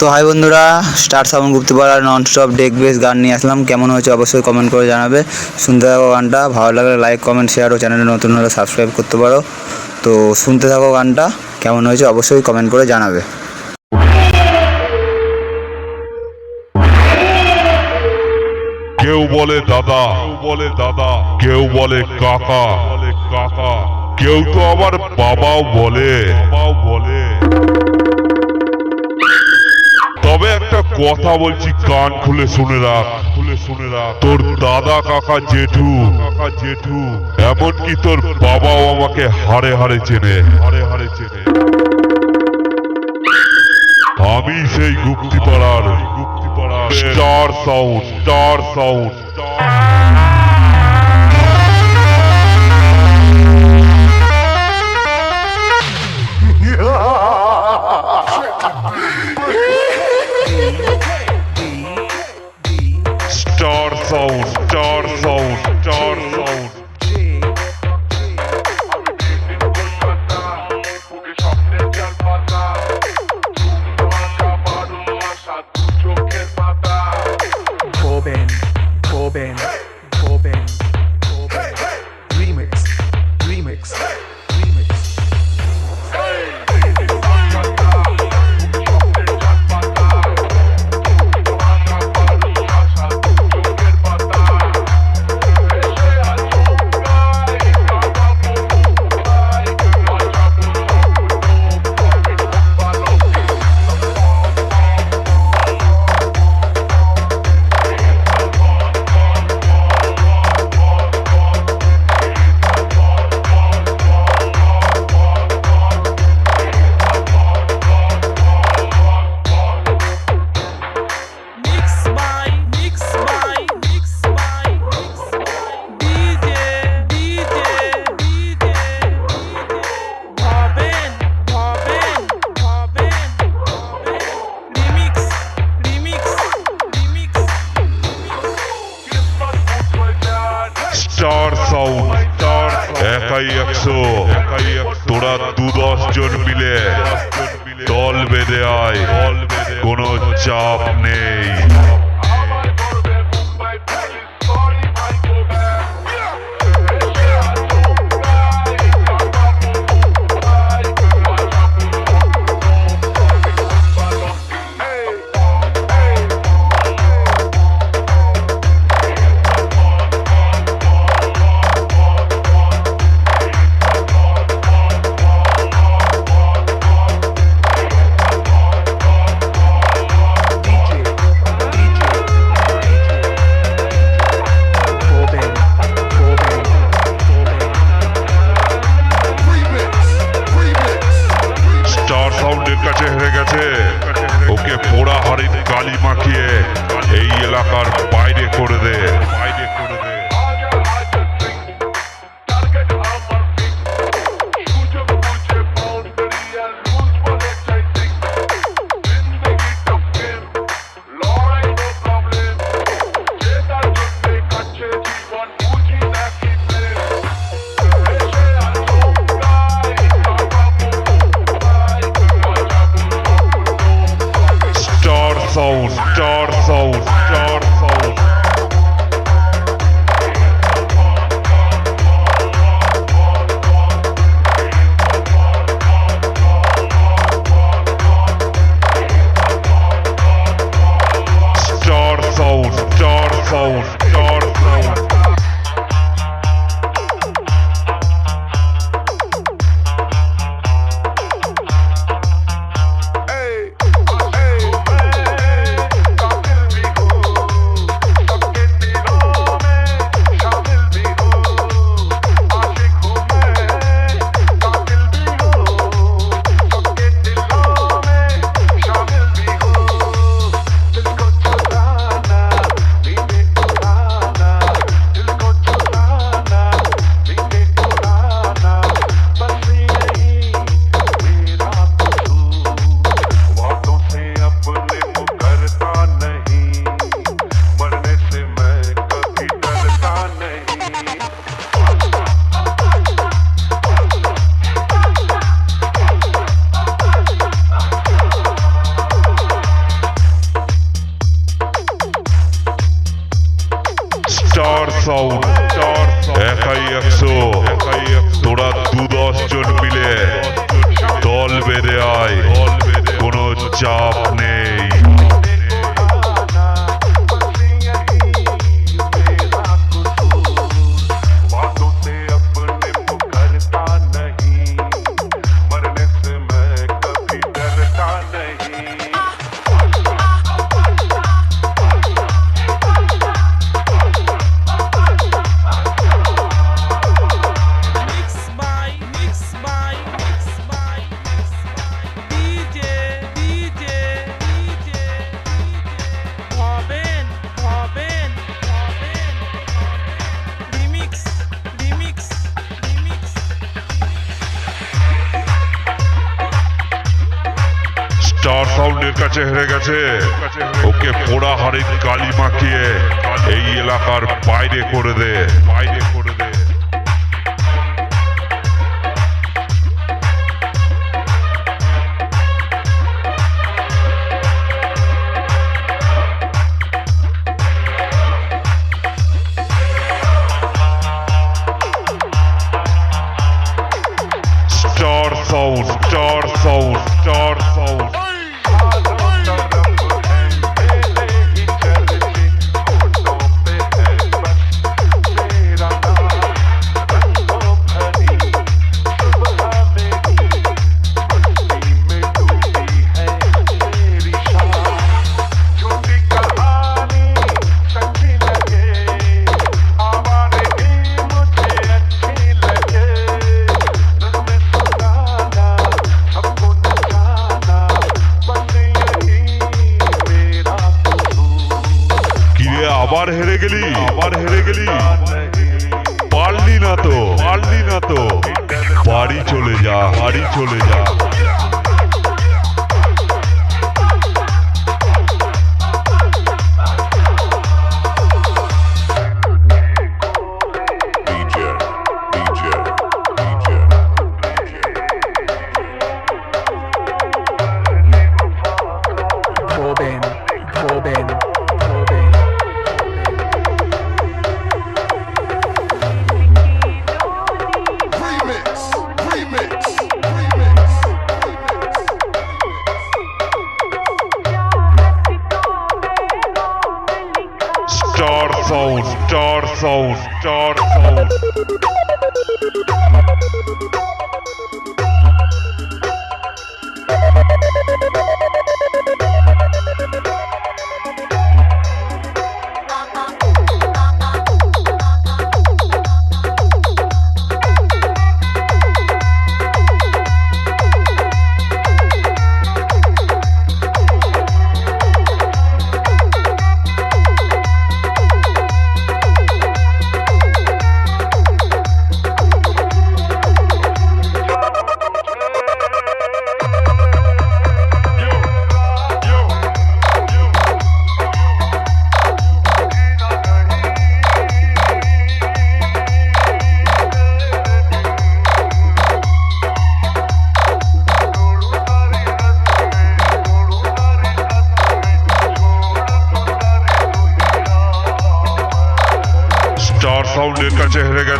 তো হাই বন্ধুরা star sound গুপ্তপাড়ার নন স্টপ ডেক বেস গান নিয়ে আসলাম। কেমন হয়েছে অবশ্যই কমেন্ট করে জানাবে। শুনতে থাকো গানটা, ভালো লাগলে লাইক কমেন্ট শেয়ার ও চ্যানেলে নতুন হলে সাবস্ক্রাইব করতে পারো। তো শুনতে থাকো গানটা, কেমন হয়েছে অবশ্যই কমেন্ট করে জানাবে। কেউ বলে দাদা বলে দাদা কেউ বলে কাকা বলে কাকা কেউ তো আবার বাবাও বলে বাবাও বলে। তবে একটা কথা বলছি, কান খুলে শুনে রাখ। খুলে শুনে রাখ তোর দাদা কাকা জেঠু কাকা জেঠু এমনকি তোর বাবাও আমাকে হারে হারে চেনে। হারে হারে চেনে আমি সেই গুপ্তিপাড়ার গুপ্তিপাড়ার star sound star sound. Star একাই একশো। তোরা দু দশ জন মিলে দল বেঁধে আয়। কোনো চাপ নেই। স্টার সাউন্ড স্টার সাউন্ড স্টার সাউন্ডের কাছে হেরে গেছে। ওকে পোড়া হাড়ির কালী মাখিয়ে এই এলাকার বাইরে করে দে। বাইরে বাড়ি চলে যা বাড়ি চলে যা Corbin, Corbin. Star Souls.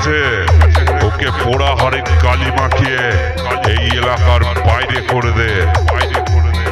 আছে। ওকে পোড়া হরে কালি মাখিয়ে এই এলাকার বাইরে করে দে। বাইরে করে দে।